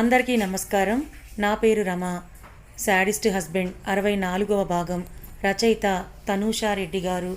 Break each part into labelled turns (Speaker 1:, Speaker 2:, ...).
Speaker 1: అందరికీ నమస్కారం. నా పేరు రమ. శాడిస్ట్ హస్బెండ్ అరవై నాలుగవ భాగం. రచయిత తనూషారెడ్డి గారు.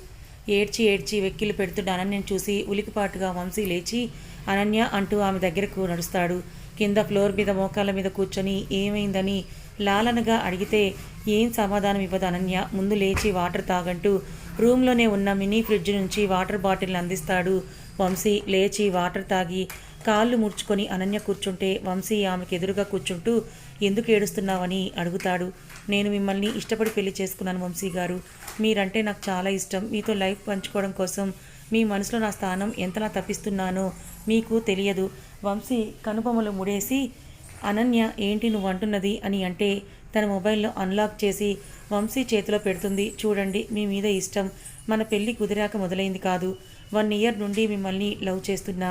Speaker 1: ఏడ్చి ఏడ్చి వెక్కిలు పెడుతున్న అనన్యను చూసి ఉలికిపాటుగా వంశీ లేచి అనన్య అంటూ ఆమె దగ్గరకు నడుస్తాడు. కింద ఫ్లోర్ మీద మోకాళ్ళ మీద కూర్చొని ఏమైందని లాలనగా అడిగితే ఏం సమాధానం ఇవ్వదు అనన్య. ముందు లేచి వాటర్ తాగంటూ రూమ్లోనే ఉన్న మినీ ఫ్రిడ్జ్ నుంచి వాటర్ బాటిల్ని అందిస్తాడు వంశీ. లేచి వాటర్ తాగి కాళ్ళు ముడుచుకొని అనన్య కూర్చుంటే వంశీ ఆమెకు ఎదురుగా కూర్చుంటూ ఎందుకు ఏడుస్తున్నావని? అడుగుతాడు. నేను మిమ్మల్ని ఇష్టపడి పెళ్ళి చేసుకున్నాను వంశీ గారు. మీరంటే నాకు చాలా ఇష్టం. మీతో లైఫ్ పంచుకోవడం కోసం మీ మనసులో నా స్థానం ఎంతలా తప్పిస్తున్నానో మీకు తెలియదు. వంశీ కనుబొమ్మలు ముడేసి అనన్య ఏంటి నువ్వు అంటున్నది? అని అంటే తన మొబైల్లో అన్లాక్ చేసి వంశీ చేతిలో పెడుతుంది. చూడండి మీ మీద ఇష్టం. మన పెళ్ళి కుదిరాక మొదలైంది కాదు. వన్ ఇయర్ నుండి మిమ్మల్ని లవ్ చేస్తున్నా.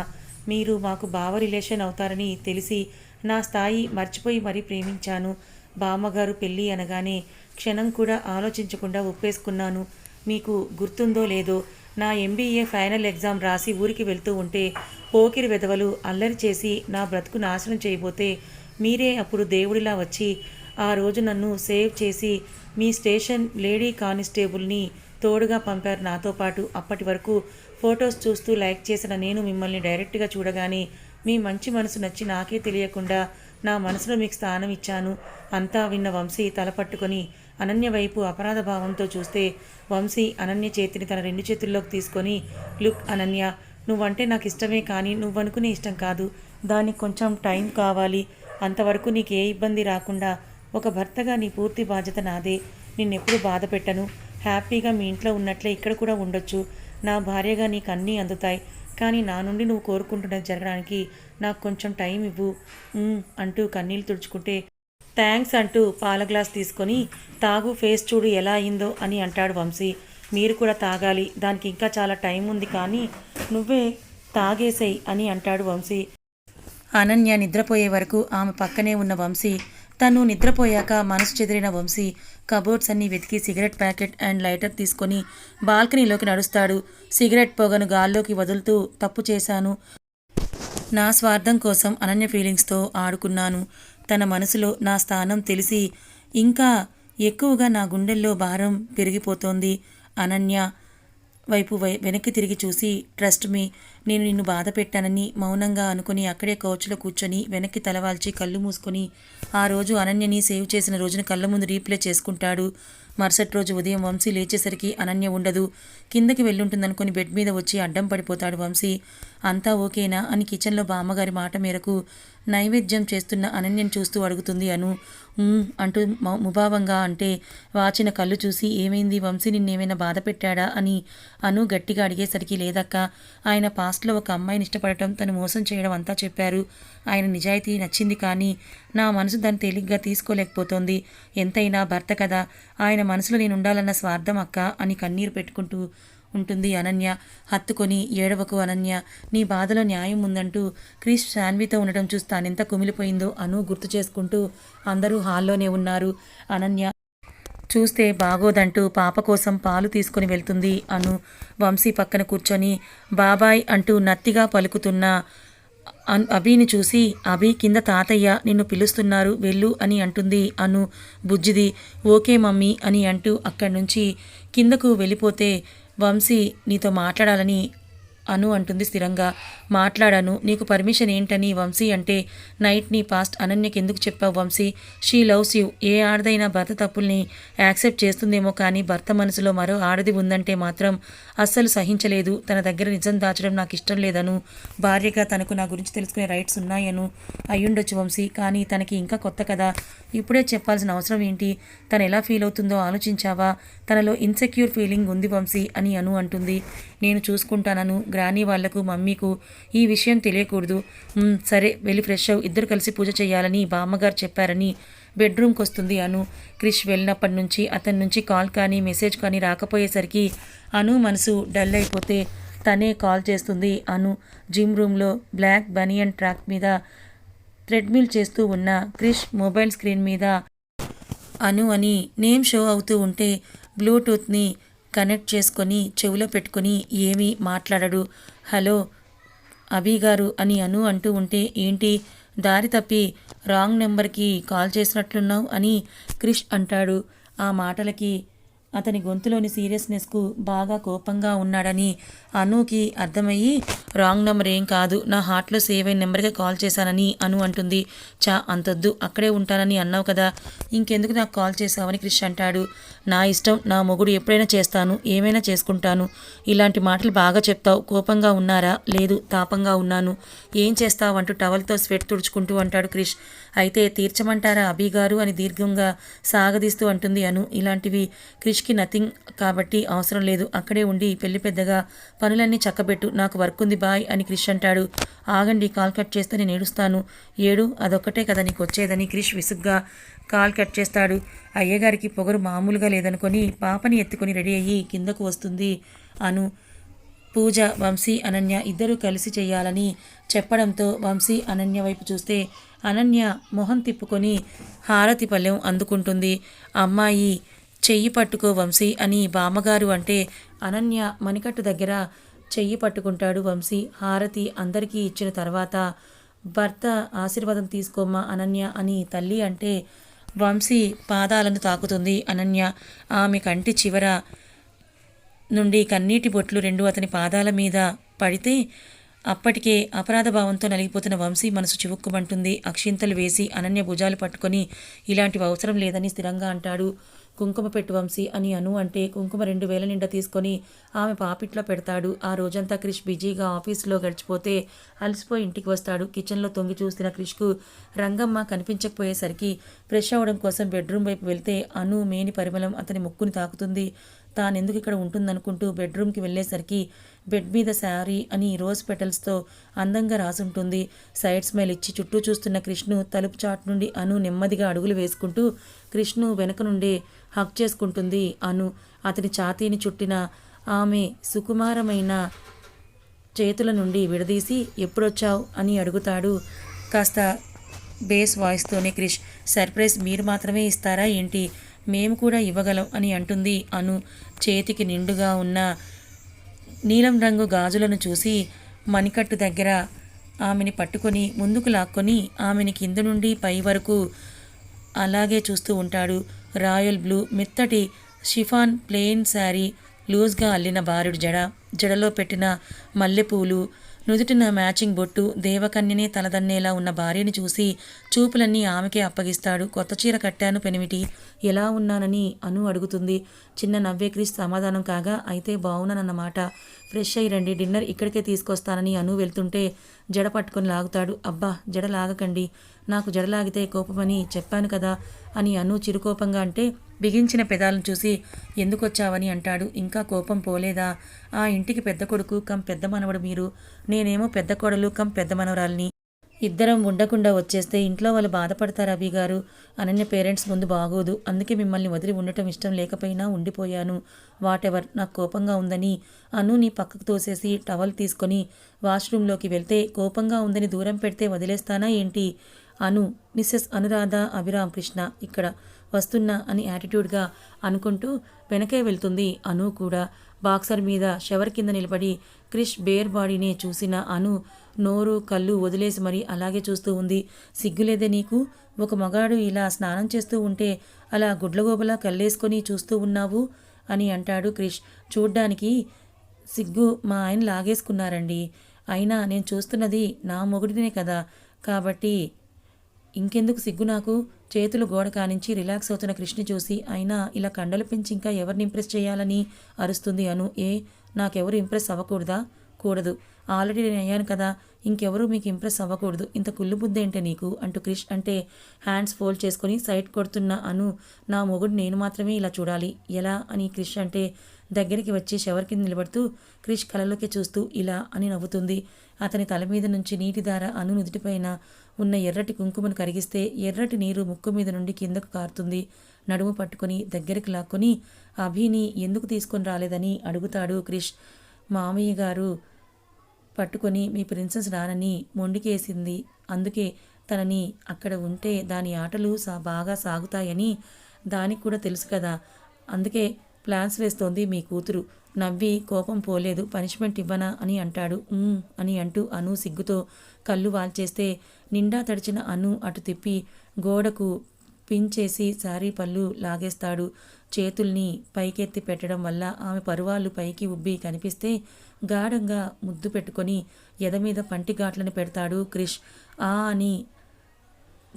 Speaker 1: మీరు మాకు బావ రిలేషన్ అవుతారని తెలిసి నా స్థాయి మర్చిపోయి మరీ ప్రేమించాను. బామ్మగారు పెళ్ళి అనగానే క్షణం కూడా ఆలోచించకుండా ఒప్పేసుకున్నాను. మీకు గుర్తుందో లేదో నా ఎంబీఏ ఫైనల్ ఎగ్జామ్ రాసి ఊరికి వెళ్తూ ఉంటే పోకిరి వెధవలు అల్లరి చేసి నా బ్రతుకు నాశనం చేయబోతే మీరే అప్పుడు దేవుడిలా వచ్చి ఆ రోజు నన్ను సేవ్ చేసి మీ స్టేషన్ లేడీ కానిస్టేబుల్ని తోడుగా పంపారు నాతో పాటు అప్పటి వరకు ఫొటోస్ చూస్తూ లైక్ చేసిన నేను మిమ్మల్ని డైరెక్ట్గా చూడగానే మీ మంచి మనసు నచ్చి నాకే తెలియకుండా నా మనసులో మీకు స్థానం ఇచ్చాను. అంతా విన్న వంశీ తల పట్టుకొని అనన్య వైపు అపరాధ భావంతో చూస్తే వంశీ అనన్య చేతిని తన రెండు చేతుల్లోకి తీసుకొని లుక్ అనన్య నువ్వంటే నాకు ఇష్టమే కానీ నువ్వనుకునే ఇష్టం కాదు. దానికి కొంచెం టైం కావాలి. అంతవరకు నీకు ఏ ఇబ్బంది రాకుండా ఒక భర్తగా నీ పూర్తి బాధ్యత నాదే. నిన్నెప్పుడు బాధ పెట్టను హ్యాపీగా మీ ఇంట్లో ఉన్నట్లే ఇక్కడ కూడా ఉండొచ్చు. నా భార్యగా నీకు అన్నీ అందుతాయి. కానీ నా నుండి నువ్వు కోరుకుంటున్నది జరగడానికి నాకు కొంచెం టైం ఇవ్వు. అంటూ కన్నీళ్ళు తుడుచుకుంటే థ్యాంక్స్ అంటూ పాల గ్లాస్ తీసుకొని తాగు ఫేస్ చూడు ఎలా అయిందో అని అంటాడు వంశీ. మీరు కూడా తాగాలి. దానికి ఇంకా చాలా టైం ఉంది కానీ నువ్వే తాగేసేయి అని అంటాడు వంశీ. అనన్య నిద్రపోయే వరకు ఆమె పక్కనే ఉన్న వంశీ తను నిద్రపోయాక మనసు చెదిరిన వంశీ కబోర్డ్స్ అన్ని వెతికి సిగరెట్ ప్యాకెట్ అండ్ లైటర్ తీసుకొని బాల్కనీలోకి నడుస్తాడు. సిగరెట్ పొగను గాల్లోకి వదులుతూ తప్పు చేశాను. నా స్వార్థం కోసం అనన్య ఫీలింగ్స్తో ఆడుకున్నాను. తన మనసులో నా స్థానం తెలిసి ఇంకా ఎక్కువగా నా గుండెల్లో భారం పెరిగిపోతోంది అనన్య. వైపు వై వెనక్కి తిరిగి చూసి ట్రస్ట్ మీ నేను నిన్ను బాధ పెట్టానని మౌనంగా అనుకుని అక్కడే కౌచ్లో కూర్చొని వెనక్కి తలవాల్చి కళ్ళు మూసుకొని ఆ రోజు అనన్యని సేవ్ చేసిన రోజున కళ్ళ ముందు రీప్లే చేసుకుంటాడు. మరుసటి రోజు ఉదయం వంశీ లేచేసరికి అనన్య ఉండదు. కిందకి వెళ్ళుంటుందనుకుని బెడ్ మీద వచ్చి అడ్డం పడిపోతాడు వంశీ. అంతా ఓకేనా? అని కిచెన్లో బామ్మగారి మాట మేరకు నైవేద్యం చేస్తున్న అనన్యని చూస్తూ అడుగుతుంది అను. అంటూ ముభావంగా అంటే వాచిన కళ్ళు చూసి ఏమైంది? వంశీ నిన్నేమైనా బాధ పెట్టాడా? అని అను గట్టిగా అడిగేసరికి లేదక్క ఆయన పాస్ట్లో ఒక అమ్మాయిని ఇష్టపడటం తను మోసం చేయడం అంతా చెప్పారు. ఆయన నిజాయితీ నచ్చింది కానీ నా మనసు దాన్ని తేలిగ్గా తీసుకోలేకపోతోంది. ఎంతైనా భర్త కదా. ఆయన మనసులో నేను ఉండాలన్న స్వార్థం అక్క అని కన్నీరు పెట్టుకుంటూ ఉంటుంది అనన్య. హత్తుకొని ఏడవకు అనన్య. నీ బాధలో న్యాయం ఉందంటూ క్రిష్ శాన్వితో ఉండటం చూసి తానెంత కుమిలిపోయిందో అను గుర్తు చేసుకుంటూ అందరూ హాల్లోనే ఉన్నారు. అనన్య చూస్తే బాగోదంటూ పాప కోసం పాలు తీసుకుని వెళ్తుంది అను వంశీ పక్కన కూర్చొని బాబాయ్ అంటూ నత్తిగా పలుకుతున్న అన్- అభిని చూసి అభి కింద తాతయ్య నిన్ను పిలుస్తున్నారు వెళ్ళు అని అంటుంది అను బుజ్జిది. ఓకే మమ్మీ అని అంటూ అక్కడి నుంచి కిందకు వెళ్ళిపోతే వంశీ నీతో మాట్లాడాలని అను అంటుంది స్థిరంగా. మాట్లాడాను. నీకు పర్మిషన్ ఏంటని వంశీ అంటే నైట్ నీ పాస్ట్ అనన్యకి ఎందుకు చెప్పావు వంశీ? She loves you. ఏ ఆడదైనా భర్త తప్పుల్ని యాక్సెప్ట్ చేస్తుందేమో కానీ భర్త మనసులో మరో ఆడది ఉందంటే మాత్రం అస్సలు సహించలేదు. తన దగ్గర నిజం దాచడం నాకు ఇష్టం లేదను. భార్యగా తనకు నా గురించి తెలుసుకునే రైట్స్ ఉన్నాయను. అయ్యుండొచ్చు వంశీ కానీ తనకి ఇంకా కొత్త కదా ఇప్పుడే చెప్పాల్సిన అవసరం ఏంటి? తను ఎలా ఫీల్ అవుతుందో ఆలోచించావా? తనలో ఇన్సెక్యూర్ ఫీలింగ్ ఉంది వంశీ అని అను అంటుంది. నేను చూసుకుంటానను. గ్రానీ వాళ్ళకు మమ్మీకు ఈ విషయం తెలియకూడదు. సరే వెళ్ళి ఫ్రెష్ అవ్వు. ఇద్దరు కలిసి పూజ చేయాలని బామ్మగారు చెప్పారని బెడ్రూమ్కి వస్తుంది అను. క్రిష్ వెళ్ళినప్పటి నుంచి అతని నుంచి కాల్ కానీ మెసేజ్ కానీ రాకపోయేసరికి అను మనసు డల్ అయిపోతే తనే కాల్ చేస్తుంది అను. జిమ్ రూమ్లో బ్లాక్ బనియన్ ట్రాక్ మీద థ్రెడ్మిల్ చేస్తూ ఉన్న క్రిష్ మొబైల్ స్క్రీన్ మీద అను అని నేమ్ షో అవుతూ ఉంటే బ్లూటూత్ని కనెక్ట్ చేసుకొని చెవిలో పెట్టుకుని ఏమీ మాట్లాడడు. హలో అభి గారు అని అను అంటూ ఉంటే ఏంటి? దారి తప్పి రాంగ్ నెంబర్కి కాల్ చేసినట్లున్నావు? అని క్రిష్ అంటాడు. ఆ మాటలకి అతని గొంతులోని సీరియస్నెస్కు బాగా కోపంగా ఉన్నాడని అనుకి అర్థమయ్యి రాంగ్ నెంబర్ ఏం కాదు. నా హార్ట్లో సేవ్ అయిన నెంబర్కే కాల్ చేశానని అను అంటుంది. చా అంతొద్దు. అక్కడే ఉంటానని అన్నావు కదా. ఇంకెందుకు నాకు కాల్ చేశావని క్రిష్ అంటాడు. నా ఇష్టం. నా మొగుడు ఎప్పుడైనా చేస్తాను. ఏమైనా చేసుకుంటాను. ఇలాంటి మాటలు బాగా చెప్తావు. కోపంగా ఉన్నారా? లేదు. తాపంగా ఉన్నాను. ఏం చేస్తావు అంటూ టవల్తో స్వెట్ తుడుచుకుంటూ అంటాడు క్రిష్. అయితే తీర్చమంటారా అభి గారు? అని దీర్ఘంగా సాగదీస్తూ అంటుంది అను. ఇలాంటివి క్రిష్కి నథింగ్ కాబట్టి అవసరం లేదు. అక్కడే ఉండి పెళ్ళి పెద్దగా పనులన్నీ చక్కబెట్టు నాకు వర్క్ ఉంది బాయ్ అని క్రిష్ అంటాడు. ఆగండి కాల్ కట్ చేస్తే నేను ఏడుస్తాను ఏడు అదొక్కటే కదా నీకు వచ్చేదని క్రిష్ విసుగ్గా కాల్ కట్ చేస్తాడు. అయ్యగారికి పొగరు మామూలుగా లేదనుకొని పాపని ఎత్తుకొని రెడీ అయ్యి కిందకు వస్తుంది అను. పూజ వంశీ అనన్య ఇద్దరూ కలిసి చేయాలని చెప్పడంతో వంశీ అనన్య వైపు చూస్తే అనన్య మొహం తిప్పుకొని హారతి పల్లెం అందుకుంటుంది. అమ్మాయి చెయ్యి పట్టుకో వంశీ అని బామ్మగారు అంటే అనన్య మణికట్టు దగ్గర చెయ్యి పట్టుకుంటాడు వంశీ. హారతి అందరికీ ఇచ్చిన తర్వాత భర్త ఆశీర్వాదం తీసుకోమ్మా అనన్య అని తల్లి అంటే వంశీ పాదాలను తాకుతుంది అనన్య. ఆమె కంటి చివర నుండి కన్నీటి బొట్లు రెండు అతని పాదాల మీద పడితే అప్పటికే అపరాధ భావంతో నలిగిపోతున్న వంశీ మనసు చివుక్కుమంటుంది. అక్షింతలు వేసి అనన్య భుజాలు పట్టుకొని ఇలాంటివి అవసరం లేదని స్థిరంగా అంటాడు. కుంకుమ పెట్టు వంశీ అని అను అంటే కుంకుమ రెండు వేల నిండా తీసుకొని ఆమె పాపిట్లో పెడతాడు. ఆ రోజంతా క్రిష్ బిజీగా ఆఫీస్లో గడిచిపోతే అలసిపోయి ఇంటికి వస్తాడు. కిచెన్లో తొంగి చూసిన క్రిష్కు రంగమ్మ కనిపించకపోయేసరికి ఫ్రెష్ అవ్వడం కోసం బెడ్రూమ్ వైపు వెళ్తే అను మేని పరిమళం అతని ముక్కుని తాకుతుంది. తాను ఎందుకు ఇక్కడ ఉంటుందనుకుంటూ బెడ్రూమ్కి వెళ్ళేసరికి బెడ్ మీద శారీ అని రోజ్ పెటల్స్తో అందంగా రాసుంటుంది. సైడ్ స్మైల్ ఇచ్చి చుట్టూ చూస్తున్న కృష్ణు తలుపు చాటు నుండి అను నెమ్మదిగా అడుగులు వేసుకుంటూ కృష్ణు వెనక నుండే హక్ చేసుకుంటుంది అను. అతని ఛాతీని చుట్టిన ఆమె సుకుమారమైన చేతుల నుండి విడదీసి ఎప్పుడొచ్చావు? అని అడుగుతాడు. కాస్త బేస్ వాయిస్తోనే క్రిష్ సర్ప్రైజ్ మీరు మాత్రమే ఇస్తారా ఏంటి? మేము కూడా ఇవ్వగలం అని అంటుంది అను. చేతికి నిండుగా ఉన్న నీలం రంగు గాజులను చూసి మణికట్టు దగ్గర ఆమెని పట్టుకొని ముందుకు లాక్కొని ఆమెని కింద నుండి పై వరకు అలాగే చూస్తూ ఉంటాడు. రాయల్ బ్లూ మెత్తటి షిఫాన్ ప్లెయిన్ శారీ లూజ్గా అల్లిన బారుడు జడ. జడలో పెట్టిన మల్లెపూలు నుదుటిన మ్యాచింగ్ బొట్టు దేవకన్యనే తలదన్నేలా ఉన్న భార్యని చూసి చూపులన్నీ ఆమెకే అప్పగిస్తాడు. కొత్త చీర కట్టాను పెనిమిటి ఎలా ఉన్నానని అను అడుగుతుంది. చిన్న నవ్వే క్రీస్ సమాధానం కాగా అయితే బాగున్నానన్నమాట ఫ్రెష్ అయ్యి రండి డిన్నర్ ఇక్కడికే తీసుకొస్తానని అను వెళ్తుంటే జడ పట్టుకొని లాగుతాడు. అబ్బా జడ లాగకండి నాకు జడ లాగితే కోపమని చెప్పాను కదా అని అను చిరుకోపంగా అంటే బిగించిన పెదాలను చూసి ఎందుకొచ్చావని అంటాడు. ఇంకా కోపం పోలేదా? ఆ ఇంటికి పెద్ద కొడుకు కం పెద్ద మనవడు మీరు. నేనేమో పెద్ద కోడలు కం పెద్ద మనవరాల్ని. ఇద్దరం ఉండకుండా వచ్చేస్తే ఇంట్లో వాళ్ళు బాధపడతారు అభి గారు. అనన్య పేరెంట్స్ ముందు బాగోదు. అందుకే మిమ్మల్ని వదిలి ఉండటం ఇష్టం లేకపోయినా ఉండిపోయాను. వాటెవర్ నాకు కోపంగా ఉందని అను నీ పక్కకు తోసేసి టవల్ తీసుకొని వాష్రూంలోకి వెళ్తే కోపంగా ఉందని దూరం పెడితే వదిలేస్తానా ఏంటి? అను మిస్సెస్ అనురాధ అభిరామ్ కృష్ణ ఇక్కడ వస్తున్నా అని యాటిట్యూడ్గా అనుకుంటూ వెనకే వెళ్తుంది అను కూడా. బాక్సర్ మీద షవర్ కింద నిలబడి క్రిష్ బేర్ బాడీని చూసిన అను నోరు కళ్ళు వదిలేసి మరి అలాగే చూస్తూ ఉంది. సిగ్గులేదే నీకు? ఒక మగాడు ఇలా స్నానం చేస్తూ ఉంటే అలా గుడ్లగోబలా కళ్ళేసుకొని చూస్తూ ఉన్నావు అని అంటాడు క్రిష్. చూడ్డానికి సిగ్గు మా ఆయన లాగేసుకున్నారండి. అయినా నేను చూస్తున్నది నా మొగుడినే కదా. కాబట్టి ఇంకెందుకు సిగ్గు నాకు? చేతులు గోడ కానించి రిలాక్స్ అవుతున్న కృష్ణ చూసి అయినా ఇలా కండలు పెంచి ఇంకా ఎవరిని ఇంప్రెస్ చేయాలని అరుస్తుంది అను. ఏ? నాకెవరు ఇంప్రెస్ అవ్వకూడదా? కూడదు. ఆల్రెడీ నేను అయ్యాను కదా ఇంకెవరు మీకు ఇంప్రెస్ అవ్వకూడదు. ఇంత కుళ్ళు బుద్ధి ఏంటే నీకు? అంటూ క్రిష్ అంటే హ్యాండ్స్ ఫోల్డ్ చేసుకొని సైడ్ కొడుతున్న అను. నా మొగుడు నేను మాత్రమే ఇలా చూడాలి. ఎలా? అని క్రిష్ అంటే దగ్గరికి వచ్చి షవర్ కింద నిలబడుతూ క్రిష్ కలలోకి చూస్తూ ఇలా అని నవ్వుతుంది. అతని తల మీద నుంచి నీటి ధార అను నుదుటిపైన ఉన్న ఎర్రటి కుంకుమను కరిగిస్తే ఎర్రటి నీరు ముక్కు మీద నుండి కిందకు కారుతుంది. నడుము పట్టుకొని దగ్గరికి లాక్కొని అభిని ఎందుకు తీసుకొని రాలేదని అడుగుతాడు క్రిష్. మామయ్య గారు పట్టుకొని మీ ప్రిన్సెస్ రానని మొండికేసింది. అందుకే తనని అక్కడ ఉంటే దాని ఆటలు సా బాగా సాగుతాయని దానికి కూడా తెలుసు కదా. అందుకే ప్లాన్స్ వేస్తోంది మీ కూతురు. నవ్వి కోపం పోలేదు పనిష్మెంట్ ఇవ్వనా? అని అంటాడు. అని అంటూ అను సిగ్గుతో కళ్ళు వాల్చేస్తే నిండా తడిచిన అను అటు తిప్పి గోడకు పించేసి సారీ శారీ పళ్ళు లాగేస్తాడు. చేతుల్ని పైకెత్తి పెట్టడం వల్ల ఆమె పరువాళ్ళు పైకి ఉబ్బి కనిపిస్తే గాఢంగా ముద్దు పెట్టుకొని ఎద మీద పంటి ఘాట్లను పెడతాడు క్రిష్. ఆ అని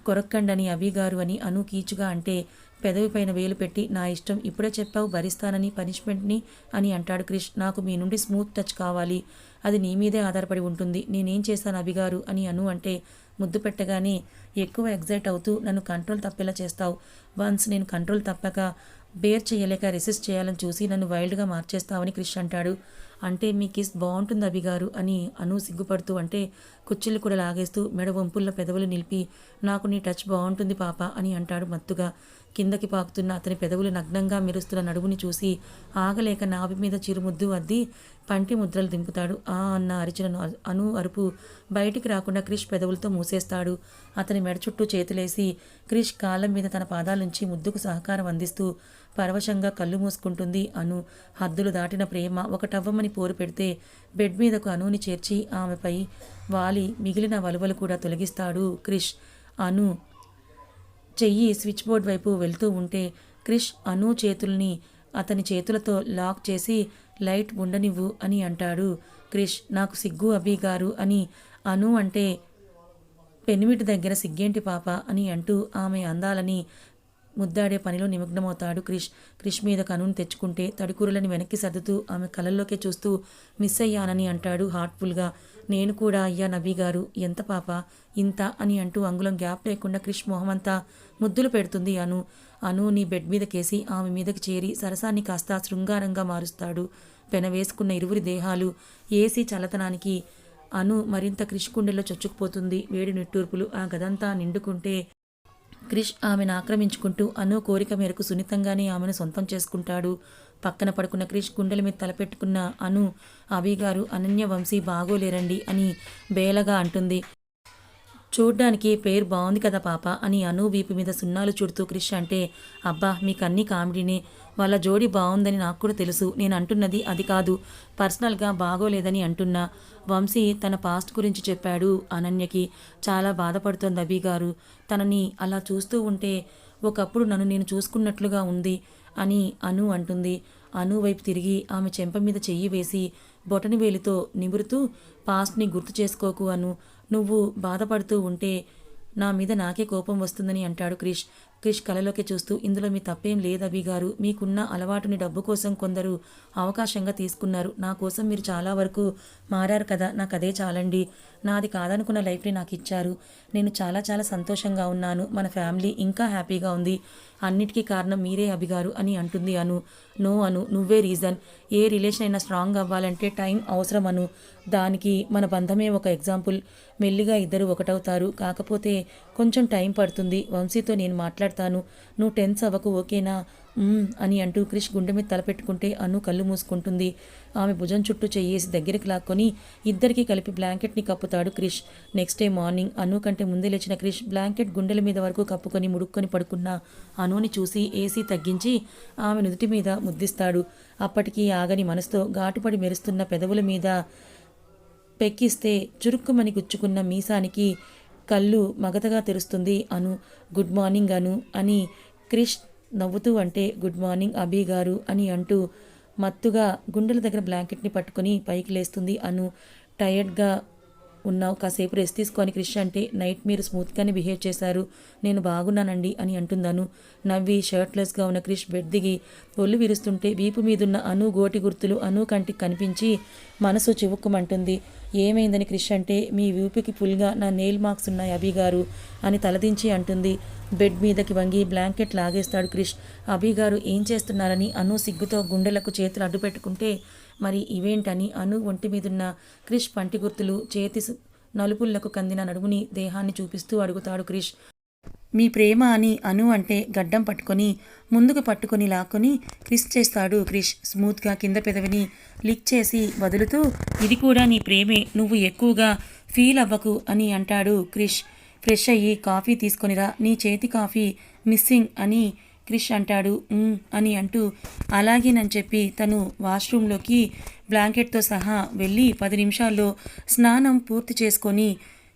Speaker 1: కొరక్కండని అభిగారు అని అను కీచుగా అంటే పెదవి పైన వేలు పెట్టి నా ఇష్టం ఇప్పుడే చెప్పావు భరిస్తానని పనిష్మెంట్ని అని అంటాడు క్రిష్. నాకు మీ నుండి స్మూత్ టచ్ కావాలి. అది నీ మీదే ఆధారపడి ఉంటుంది. నేనేం చేస్తాను అభిగారు? అని అను అంటే ముద్దు పెట్టగానే ఎక్కువ ఎగ్జైట్ అవుతూ నన్ను కంట్రోల్ తప్పేలా చేస్తావు. వన్స్ నేను కంట్రోల్ తప్పక బేర్ చేయలేక రెసిస్ట్ చేయాలని చూసి నన్ను వైల్డ్గా మార్చేస్తావని క్రిష్ అంటాడు. అంటే మీ కిస్ బాగుంటుంది అభిగారు? అని అను సిగ్గుపడుతూ అంటే కుచ్చిళ్ళు కూడా లాగేస్తూ మెడ వంపుల్లో పెదవులు నిలిపి నాకు నీ టచ్ బాగుంటుంది పాప అని అంటాడు మత్తుగా. కిందకి పాకుతున్న అతని పెదవులు నగ్నంగా మెరుస్తున్న నడుముని చూసి ఆగలేక నాభి మీద చిరుముద్దు అద్ది పంటి ముద్రలు దింపుతాడు. ఆ అన్న అరిచిన అను అరుపు బయటికి రాకుండా క్రిష్ పెదవులతో మూసేస్తాడు. అతని మెడ చుట్టూ చేతులేసి క్రిష్ కాలం మీద తన పాదాలుంచి ముద్దుకు సహకారం అందిస్తూ పరవశంగా కళ్ళు మూసుకుంటుంది. అను హద్దులు దాటిన ప్రేమ ఒక టవ్వమని పోరు పెడితే బెడ్ మీదకు అనుని చేర్చి ఆమెపై వాలి మిగిలిన వలువలు కూడా తొలగిస్తాడు క్రిష్. అను చెయ్యి స్విచ్ బోర్డ్ వైపు వెళ్తూ ఉంటే క్రిష్ అను చేతుల్ని అతని చేతులతో లాక్ చేసి లైట్ ఉండనివ్వు అని అంటాడు. క్రిష్ నాకు సిగ్గు అభి గారు అని అను అంటే పెనిమిటి దగ్గర సిగ్గేంటి పాప అని అంటూ ఆమె అందాలని ముద్దాడే పనిలో నిమగ్నమవుతాడు క్రిష్. క్రిష్ మీద కనును తెచ్చుకుంటే తడికూరలని వెనక్కి సర్దుతూ ఆమె కళ్ళల్లోకే చూస్తూ మిస్ అయ్యానని అంటాడు హార్ట్ఫుల్గా. నేను కూడా అయ్యా నబీ గారు ఎంత పాప ఇంత అని అంటూ అంగుళం గ్యాప్ లేకుండా క్రిష్ మొహమంతా ముద్దులు పెడుతుంది అను. అను నీ బెడ్ మీద కేసి ఆమె మీదకి చేరి సరసాన్ని కాస్త శృంగారంగా మారుస్తాడు. పెన వేసుకున్న ఇరువురి దేహాలు ఏసీ చల్లతనానికి అను మరింత క్రిష్ కుండెల్లో చొచ్చుకుపోతుంది. వేడి నిట్టూర్పులు ఆ గదంతా నిండుకుంటే క్రిష్ ఆమెను ఆక్రమించుకుంటూ అను కోరిక మేరకు సున్నితంగానే ఆమెను సొంతం చేసుకుంటాడు. పక్కన పడుకున్న క్రిష్ గుండెల మీద తలపెట్టుకున్న అను అభి గారు అనన్య వంశీ బాగోలేరండి అని బేలగా అంటుంది. చూడ్డానికి పేరు బాగుంది కదా పాప అని అను వీపు మీద సున్నాలు చుడుతూ క్రిష్ అంటే అబ్బా మీకు అన్ని కామెడీనే. వాళ్ళ జోడి బాగుందని నాకు కూడా తెలుసు. నేను అంటున్నది అది కాదు. పర్సనల్గా బాగోలేదని అంటున్నా. వంశీ తన పాస్ట్ గురించి చెప్పాడు అనన్యకి. చాలా బాధపడుతోంది అభి గారు. తనని అలా చూస్తూ ఉంటే ఒకప్పుడు నన్ను నేను చూసుకున్నట్లుగా ఉంది. అని అను అంటుంది. అను వైపు తిరిగి ఆమె చెంప మీద చెయ్యి వేసి బొటని వేలితో నిమురుతూ పాస్ట్ని గుర్తు చేసుకోకు అను. నువ్వు బాధపడుతూ ఉంటే నా మీద నాకే కోపం వస్తుందని అంటాడు క్రిష్. క్రిష్ కలలోకి చూస్తూ ఇందులో మీ తప్పేం లేదవి గారు. మీకున్న అలవాటుని డబ్బు కోసం కొందరు అవకాశంగా తీసుకున్నారు. నా కోసం మీరు చాలా వరకు మారారు కదా. నాకు అదే చాలండి. నాది కాదనుకున్న లైఫ్ని నాకు ఇచ్చారు. నేను చాలా చాలా సంతోషంగా ఉన్నాను. మన ఫ్యామిలీ ఇంకా హ్యాపీగా ఉంది. అన్నిటికీ కారణం మీరే అభిగారు అని అంటుంది అను. నో అను నువ్వే రీజన్. ఏ రిలేషన్ అయినా స్ట్రాంగ్ అవ్వాలంటే టైం అవసరం అను. దానికి మన బంధమే ఒక ఎగ్జాంపుల్. మెల్లిగా ఇద్దరు ఒకటవుతారు. కాకపోతే కొంచెం టైం పడుతుంది. వంశీతో నేను మాట్లాడతాను. నువ్వు టెన్స్ అవ్వకు ఓకేనా? అని అంటూ క్రిష్ గుండె మీద తలపెట్టుకుంటే అను కళ్ళు మూసుకుంటుంది. ఆమె భుజం చుట్టూ చెయ్యేసి దగ్గరికి లాక్కొని ఇద్దరికి కలిపి బ్లాంకెట్ని కప్పుతాడు Krish. Next day morning Anu కంటే ముందే లేచిన క్రిష్ బ్లాంకెట్ గుండెల మీద వరకు కప్పుకొని ముడుక్కొని పడుకున్న అనుని చూసి ఏసీ తగ్గించి ఆమె నుదుటి మీద ముద్దిస్తాడు. అప్పటికీ ఆగని మనసుతో ఘాటుపడి మెరుస్తున్న పెదవుల మీద పెక్కిస్తే చురుక్కుమని గుచ్చుకున్న మీసానికి కళ్ళు మగతగా తెరుస్తుంది అను. గుడ్ మార్నింగ్ అను అని క్రిష్ నవ్వుతూ అంటే గుడ్ మార్నింగ్ అభి గారు అని అంటూ మత్తుగా గుండెల దగ్గర బ్లాంకెట్ని పట్టుకొని పైకి లేస్తుంది అను టయర్డ్గా ఉన్నావు కాసేపు రెస్ట్ తీసుకొని క్రిష్ అంటే నైట్ మీరు స్మూత్గానే బిహేవ్ చేశారు. నేను బాగున్నానండి అని అంటున్నాను నవ్వి షర్ట్లెస్గా ఉన్న క్రిష్ బెడ్ దిగి ఒళ్ళు విరుస్తుంటే వీపు మీదున్న అను గోటి గుర్తులు అను కంటికి కనిపించి మనసు చివుక్కుమంటుంది. ఏమైందని క్రిష్ అంటే మీ వీపుకి ఫుల్గా నా నెయిల్ మార్క్స్ ఉన్నాయి అభి గారు అని తలదించి అంటుంది. బెడ్ మీదకి వంగి బ్లాంకెట్ లాగేస్తాడు క్రిష్. అభి గారు ఏం చేస్తున్నారని అను సిగ్గుతో గుండెలకు చేతులు అడ్డు పెట్టుకుంటే మరి ఇవేంటని అను ఒంటి మీదున్న క్రిష్ పంటి గుర్తులు చేతి నలుపులకు నలుపుళ్ళకు కందిన నడుముని దేహాన్ని చూపిస్తూ అడుగుతాడు క్రిష్. మీ ప్రేమ అని అను అంటే గడ్డం పట్టుకొని ముందుకు పట్టుకొని లాక్కొని క్రిష్ చేస్తాడు క్రిష్. స్మూత్గా కింద పెదవిని లిక్ చేసి వదులుతూ ఇది కూడా నీ ప్రేమే నువ్వు ఎక్కువగా ఫీల్ అవ్వకు అని అంటాడు క్రిష్. ఫ్రెష్ అయ్యి కాఫీ తీసుకొనిరా నీ చేతి కాఫీ మిస్సింగ్ అని క్రిష్ అంటాడు అని అంటూ అలాగేనని చెప్పి తను వాష్రూమ్లోకి బ్లాంకెట్తో సహా వెళ్ళి పది నిమిషాల్లో స్నానం పూర్తి చేసుకొని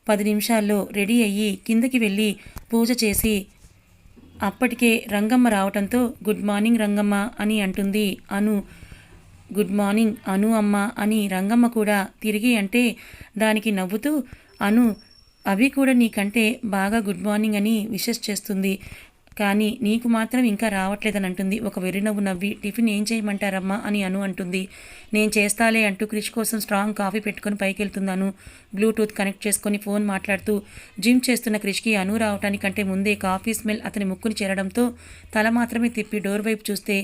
Speaker 1: పది నిమిషాల్లో రెడీ అయ్యి కిందకి వెళ్ళి పూజ చేసి అప్పటికే రంగమ్మ రావటంతో గుడ్ మార్నింగ్ రంగమ్మ అని అంటుంది అను గుడ్ మార్నింగ్ అను అమ్మ అని రంగమ్మ కూడా తిరిగి అంటే దానికి నవ్వుతూ అను అవి కూడా నీకంటే బాగా గుడ్ మార్నింగ్ అని విషెస్ చేస్తుంది. కానీ నీకు మాత్రం ఇంకా రావట్లేదని అంటుంది. ఒక వెర్రినవ్వు నవ్వి టిఫిన్ ఏం చేయమంటారమ్మా అని అను అంటుంది. నేను చేస్తాలే అంటూ క్రిష్ కోసం స్ట్రాంగ్ కాఫీ పెట్టుకొని పైకి వెళ్తున్నాను బ్లూటూత్ కనెక్ట్ చేసుకొని ఫోన్ మాట్లాడుతూ జిమ్ చేస్తున్న క్రిష్కి అను రావటానికంటే ముందే కాఫీ స్మెల్ అతని ముక్కుని చేరడంతో తల మాత్రమే తిప్పి డోర్ వైపు చూస్తే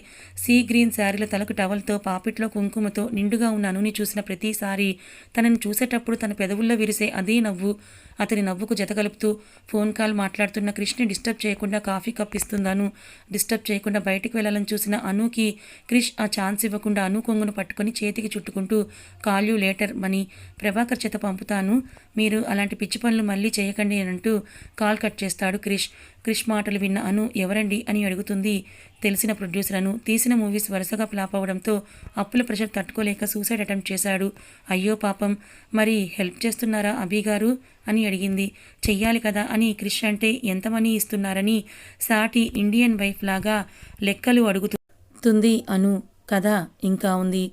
Speaker 1: సీ గ్రీన్ శారీలో తలకు టవల్తో పాపిట్లో కుంకుమతో నిండుగా ఉన్న అనుని చూసిన ప్రతిసారి తనని చూసేటప్పుడు తన పెదవుల్లో విరిసే అదే నవ్వు. అతని నవ్వుకు జతకలుపుతూ ఫోన్ కాల్ మాట్లాడుతున్న క్రిష్ని డిస్టర్బ్ చేయకుండా కాఫీ కప్ ఇస్తుందాను. డిస్టర్బ్ చేయకుండా బయటికి వెళ్ళాలని చూసిన అనుకి క్రిష్ ఆ ఛాన్స్ ఇవ్వకుండా అను కొంగును పట్టుకొని చేతికి చుట్టుకుంటూ call you later money Prabhakar చేత పంపుతాను. మీరు అలాంటి పిచ్చి పనులు మళ్ళీ చేయకండి అని అంటూ కాల్ కట్ చేస్తాడు క్రిష్ క్రిష్ మాటలు విన్న అను ఎవరండి? అని అడుగుతుంది. తెలిసిన ప్రొడ్యూసర్ అను తీసిన మూవీస్ వరుసగా ఫ్లాప్ అవడంతో అప్పుల ప్రెషర్ తట్టుకోలేక సూసైడ్ అటెంప్ట్ చేశాడు. అయ్యో పాపం మరి హెల్ప్ చేస్తున్నారా అభి గారు? అని అడిగింది. చెయ్యాలి కదా అని క్రిష్ అంటే ఎంత మనీ ఇస్తున్నారని సాటి ఇండియన్ వైఫ్ లాగా లెక్కలు అడుగుతుంది అను కథ ఇంకా ఉంది.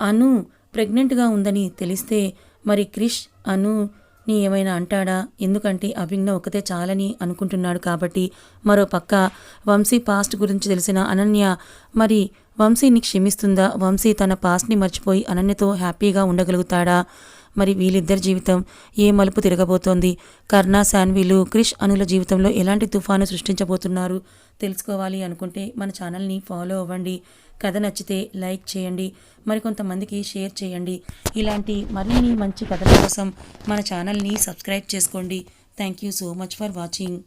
Speaker 1: అను ప్రెగ్నెంట్గా ఉందని తెలిస్తే మరి క్రిష్ అను నీ ఏమైనా అంటాడా? ఎందుకంటే అభిజ్ఞ ఒకతే చాలని అనుకుంటున్నాడు కాబట్టి మరో పక్క వంశీ పాస్ట్ గురించి తెలిసిన అనన్య మరి వంశీని క్షమిస్తుందా? వంశీ తన పాస్ట్ని మర్చిపోయి అనన్యతో హ్యాపీగా ఉండగలుగుతాడా? మరి వీళ్ళిద్దరి జీవితం ఏ మలుపు తిరగబోతోంది? కర్ణ శాన్వీలు క్రిష్ అనుల జీవితంలో ఎలాంటి తుఫాను సృష్టించబోతున్నారు? తెలుసుకోవాలి అనుకుంటే మన ఛానల్ని ఫాలో అవ్వండి. కథ నచ్చితే లైక్ చేయండి. మరికొంతమందికి షేర్ చేయండి. ఇలాంటి మరిన్ని మంచి కథల కోసం మన ఛానల్ని సబ్స్క్రైబ్ చేసుకోండి. Thank you so much for watching.